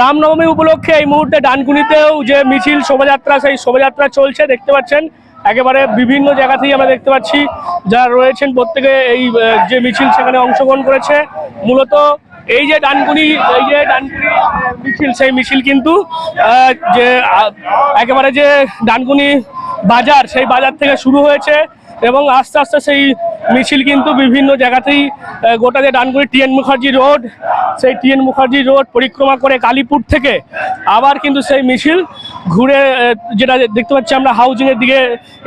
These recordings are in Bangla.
রামনবমী উপলক্ষে এই মুহূর্তে ডানকুনিতেও যে মিছিল শোভাযাত্রা, সেই শোভাযাত্রা চলছে, দেখতে পাচ্ছেন। একেবারে বিভিন্ন জায়গা থেকে আমরা দেখতে পাচ্ছি যারা রয়েছেন, প্রত্যেকে এই যে মিছিল সেখানে অংশগ্রহণ করেছে। মূলত এই যে ডানকুনি, এই যে ডানকুনি মিছিল, সেই মিছিল কিন্তু যে একেবারে যে ডানকুনি বাজার, সেই বাজার থেকে শুরু হয়েছে এবং আস্তে আস্তে সেই মিছিল কিন্তু বিভিন্ন জায়গাতেই গোটা যে ডানগুড়ি টিএন মুখার্জি রোড, সেই টিএন মুখার্জি রোড পরিক্রমা করে কালীপুর থেকে আবার কিন্তু সেই মিছিল ঘুরে যেটা দেখতে পাচ্ছি আমরা হাউজিংয়ের দিকে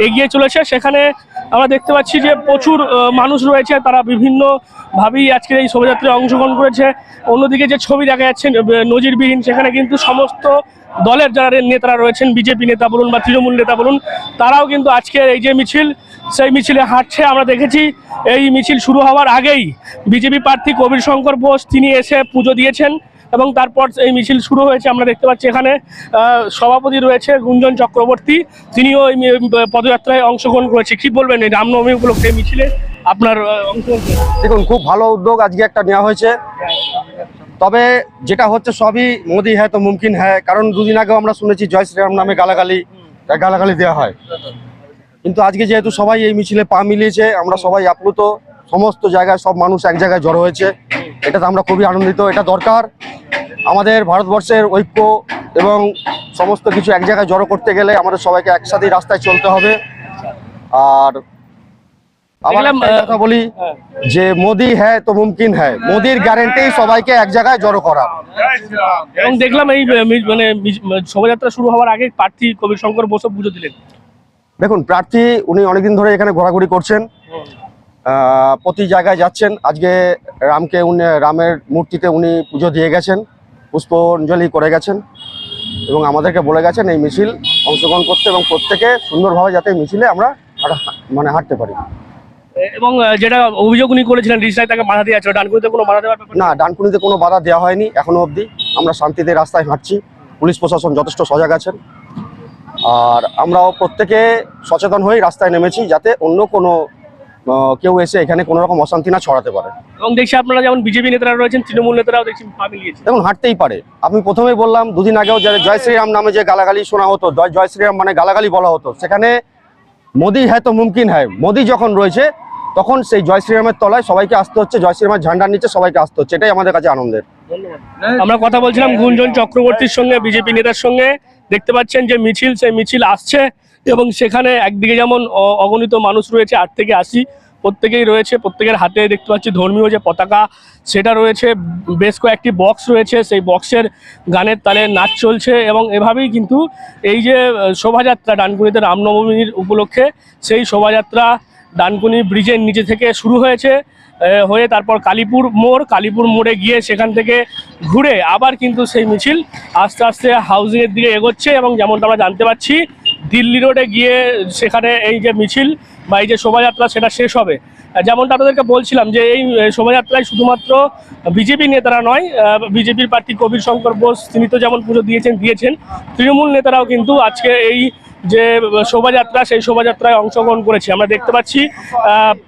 এগিয়ে চলেছে। সেখানে আমরা দেখতে পাচ্ছি যে প্রচুর মানুষ রয়েছে, তারা বিভিন্নভাবেই আজকে এই শোভাযাত্রায় অংশগ্রহণ করেছে। অন্যদিকে যে ছবি দেখা যাচ্ছে নজিরবিহীন, সেখানে কিন্তু সমস্ত দলের যারা নেতারা রয়েছেন, বিজেপি নেতা বলুন বা তৃণমূল নেতা বলুন, তারাও কিন্তু আজকে এই যে মিছিল সেই মিছিলে হাঁটছে, আমরা দেখেছি এই মিছিল শুরু হওয়ার আগেই বিজেপি প্রার্থী কবির শঙ্কর বোস, তিনি এসে পুজো দিয়েছেন এবং তারপর এই মিছিল শুরু হয়েছে, আমরা দেখতে পাচ্ছি এখানে সভাপতি রয়েছে গুঞ্জন চক্রবর্তী, তিনিও এই পদযাত্রায় অংশগ্রহণ করেছে। কি বলবেন এই রামনবমী উপলক্ষে মিছিলে? আপনার দেখুন, খুব ভালো উদ্যোগ আজকে একটা নেওয়া হয়েছে। তবে যেটা হচ্ছে সবই মোদি হ্যাঁ তো মুমকিন হ্যাঁ কারণ দুদিন আগেও আমরা শুনেছি জয় শ্রীরাম নামে গালাগালি গালাগালি দেওয়া হয়। কিন্তু আজকে যেহেতু সবাই এই মিছিলে পা মিলিয়েছে আমরা সবাই আপ্লুত। সমস্ত জায়গায় সব মানুষ এক জায়গায় জড়ো হয়েছে। এটাতে আমরা খুবই আনন্দিত এটা দরকার। আমাদের ভারতবর্ষের ঐক্য এবং সমস্ত কিছু এক জায়গায় জড়ো করতে গেলে আমাদের সবাইকে একসাথেই রাস্তায় চলতে হবে। আর আবার কথা বলি। যে মোদি হ্যাঁ তো মুমকিন হ্যাঁ মোদির গ্যারেন্টি সবাইকে এক জায়গায় জড়ো করা। এবং দেখলাম এই মানে মি- শোভাযাত্রা শুরু হওয়ার আগে প্রার্থী কবির শঙ্কর বসু পুজো দিলেন। দেখুন প্রার্থী উনি অনেকদিন ধরে এখানে ঘোরাঘুরি করছেন প্রতি জায়গায় যাচ্ছেন। আজকে রামকে উনি রামের মূর্তিতে উনি পুজো দিয়ে গেছেন পুষ্পাঞ্জলি করে গেছেন এবং আমাদেরকে বলে গেছেন এই মিছিল অংশগ্রহণ করতে এবং প্রত্যেকে সুন্দরভাবে যাতে এই মিছিলে আমরা মানে হাঁটতে পারি। এবং যেটা অভিযোগ উনি করেছিলেন রিসায় তাকে বাধা আছে ডানকুনিতে কোনো বাধা দেওয়ার। না ডানকুনিতে কোনো বাধা দেওয়া হয়নি এখনও অবধি। আমরা শান্তিতে রাস্তায় হাঁটছি পুলিশ প্রশাসন যথেষ্ট সজাগ আছেন। আর আমরাও প্রত্যেকে সচেতন হয়ে রাস্তায় নেমেছি যাতে অন্য কোনো কেউ এসে এখানে কোনো রকম অশান্তি না ছড়াতে পারে। এবং দেখছি আপনারা যেমন বিজেপি নেতারা রয়েছেন তৃণমূল নেতারাও দেখছি পা মিলিয়েছে হাঁটতেই পারে। আমি প্রথমেই বললাম দুদিন আগেও যারা জয় শ্রীরাম নামে যে গালাগালি শোনা হতো জয় জয় শ্রীরাম মানে গালাগালি বলা হতো সেখানে মোদি হ্যাঁ তো মুমকিন হয় মোদি যখন রয়েছে তখন সেই জয় শ্রীরামের তলায় সবাইকে আসতে হচ্ছে জয় শ্রীরামের ঝান্ডার নিচে সবাইকে আসতে হচ্ছে এটাই আমাদের কাছে আনন্দের। আমরা কথা বলছিলাম গুঞ্জন চক্রবর্তীর সঙ্গে বিজেপি নেতার সঙ্গে। দেখতে পাচ্ছেন যে মিছিল সেই মিছিল আসছে এবং সেখানে একদিকে যেমন অগণিত মানুষ রয়েছে আট থেকে আশি প্রত্যেকেই রয়েছে প্রত্যেকের হাতে দেখতে পাচ্ছি ধর্মীয় যে পতাকা সেটা রয়েছে। বেশ কয়েকটি বক্স রয়েছে সেই বক্সের গানের তালে নাচ চলছে এবং এভাবেই কিন্তু এই যে শোভাযাত্রা ডানকুনিতে রামনবমীর উপলক্ষে সেই শোভাযাত্রা ডানকুনি ব্রিজের নিচে থেকে শুরু হয়েছে। হয়ে তারপর কালীপুর মোড়, কালীপুর মোড়ে গিয়ে সেখান থেকে ঘুরে আবার কিন্তু সেই মিছিল আস্তে আস্তে হাউজিংয়ের দিকে এগোচ্ছে এবং যেমনটা আমরা জানতে পারছি, দিল্লি রোডে গিয়ে সেখানে এই যে মিছিল বা এই যে শোভাযাত্রা সেটা শেষ হবে। যেমনটা আপনাদেরকে বলছিলাম যে এই শোভাযাত্রায় শুধুমাত্র বিজেপি নেতারা নয় বিজেপির প্রার্থী কবির শঙ্কর বোস তিনি তো যেমন পুজো দিয়েছেন দিয়েছেন, তৃণমূল নেতারাও কিন্তু আজকে এই যে শোভাযাত্রা, সেই শোভাযাত্রায় অংশগ্রহণ করেছে। আমরা দেখতে পাচ্ছি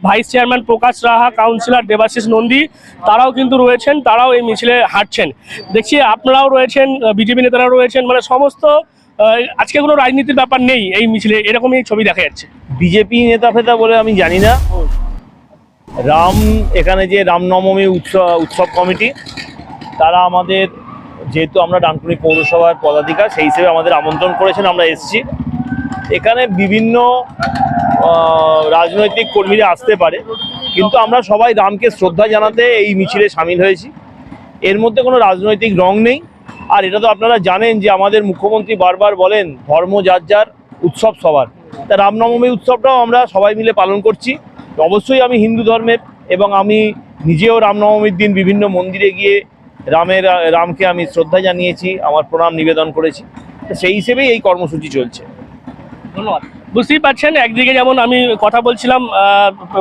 vice chairman Prakash Raha councillor Debashis Nandi, তারাও কিন্তু রয়েছেন, তারাও এই মিছিলে হাঁটছেন। দেখছি আপনারাও রয়েছেন, বিজেপি নেতারাও রয়েছেন মানে সমস্ত আজকে কোনো রাজনীতির ব্যাপার নেই এই মিছিলে, এরকমই ছবি দেখা যাচ্ছে। বিজেপি নেতা ফেতা বলে আমি জানি না। রাম, এখানে যে রামনবমী উৎসব উৎসব কমিটি, তারা আমাদের, যেহেতু আমরা ডানকুনি পৌরসভার পদাধিকার, সেই হিসেবে আমাদের আমন্ত্রণ করেছেন, আমরা এসেছি। এখানে বিভিন্ন রাজনৈতিক কর্মীরা আসতে পারে, কিন্তু আমরা সবাই রামকে শ্রদ্ধা জানাতে এই মিছিলে সামিল হয়েছি। এর মধ্যে কোনো রাজনৈতিক রং নেই। আর এটা তো আপনারা জানেন যে আমাদের মুখ্যমন্ত্রী বারবার বলেন, ধর্ম যার যার, উৎসব সবার। তা রামনবমী উৎসবটাও আমরা সবাই মিলে পালন করছি। অবশ্যই আমি হিন্দু ধর্মের এবং আমি নিজেও রামনবমীর দিন বিভিন্ন মন্দিরে গিয়ে রামের, রামকে আমি শ্রদ্ধা জানিয়েছি, আমার প্রণাম নিবেদন করেছি। সেই হিসেবেই এই কর্মসূচি চলছে। ধন্যবাদ। বুঝতেই পারছেন, একদিকে যেমন আমি কথা বলছিলাম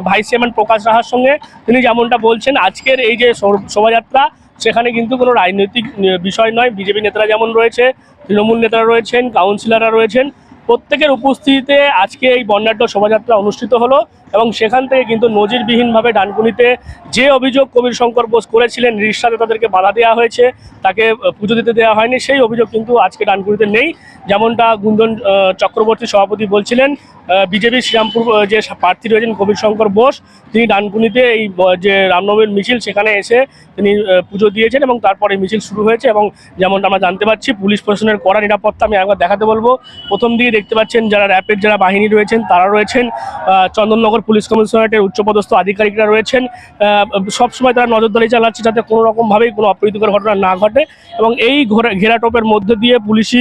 ভাইস চেয়ারম্যান প্রকাশ রাহার সঙ্গে, তিনি যেমনটা বলছেন, আজকের এই যে শোভাযাত্রা, সেখানে কিন্তু কোনো রাজনৈতিক বিষয় নয়। বিজেপি নেতারা যেমন রয়েছে, তৃণমূল নেতারা রয়েছেন, কাউন্সিলররা রয়েছেন, প্রত্যেকের উপস্থিতিতে আজকে এই বর্ণাঢ্য শোভাযাত্রা অনুষ্ঠিত হলো। এবং সেখান থেকে কিন্তু নজিরবিহীনভাবে ডানকুনিতে যে অভিযোগ কবির শঙ্কর বোস করেছিলেন রিক্সাতে তাদেরকে বাধা দেওয়া হয়েছে তাকে পুজো দিতে দেওয়া হয়নি সেই অভিযোগ কিন্তু আজকে ডানকুনিতে নেই। যেমনটা আহ, চক্রবর্তী সভাপতি বলছিলেন বিজেপি শ্রীরামপুর যে প্রার্থী রয়েছেন কবির শঙ্কর বোস তিনি ডানকুনিতে এই যে রামনবমীর মিছিল সেখানে এসে তিনি পুজো দিয়েছেন এবং তারপরে মিছিল শুরু হয়েছে এবং যেমনটা আমরা জানতে পারছি পুলিশ প্রশাসনের কড়া নিরাপত্তা আমি একবার দেখাতে বলব। প্রথম দিকে দেখতে পাচ্ছেন যারা র্যাপের যারা বাহিনী রয়েছেন তারা রয়েছেন আহ, চন্দননগর পুলিশ কমিশনারেটের উচ্চপদস্থ আধিকারিকরা রয়েছেন। সবসময় তারা নজরদারি চালাচ্ছে যাতে কোনো রকমভাবেই কোনো অপ্রীতিকর ঘটনা না ঘটে এবং এই ঘোরা- ঘেরাটোপের মধ্য দিয়ে পুলিশি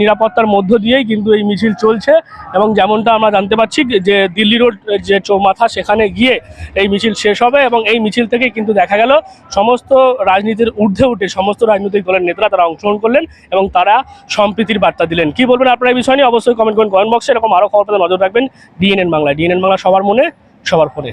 নিরাপত্তার মধ্য দিয়েই কিন্তু এই মিছিল চলছে এবং যেমনটা আমরা জানতে পারছি যে দিল্লি রোড যে চৌমাথা সেখানে গিয়ে এই মিছিল শেষ হবে এবং এই মিছিল থেকে কিন্তু দেখা গেল সমস্ত রাজনীতির ঊর্ধ্বে উঠে সমস্ত রাজনৈতিক দলের নেতারা তারা অংশগ্রহণ করলেন এবং তারা সম্প্রীতির বার্তা দিলেন। কি বলবেন আপনারা এই বিষয় নিয়ে? অবশ্যই কমেন্ট করুন। কমেন্ট বক্সে এরকম আরও খবর নজর রাখবেন। ডিএনএন বাংলা ডিএনএন বাংলা সবার মনে সবার ফোনে।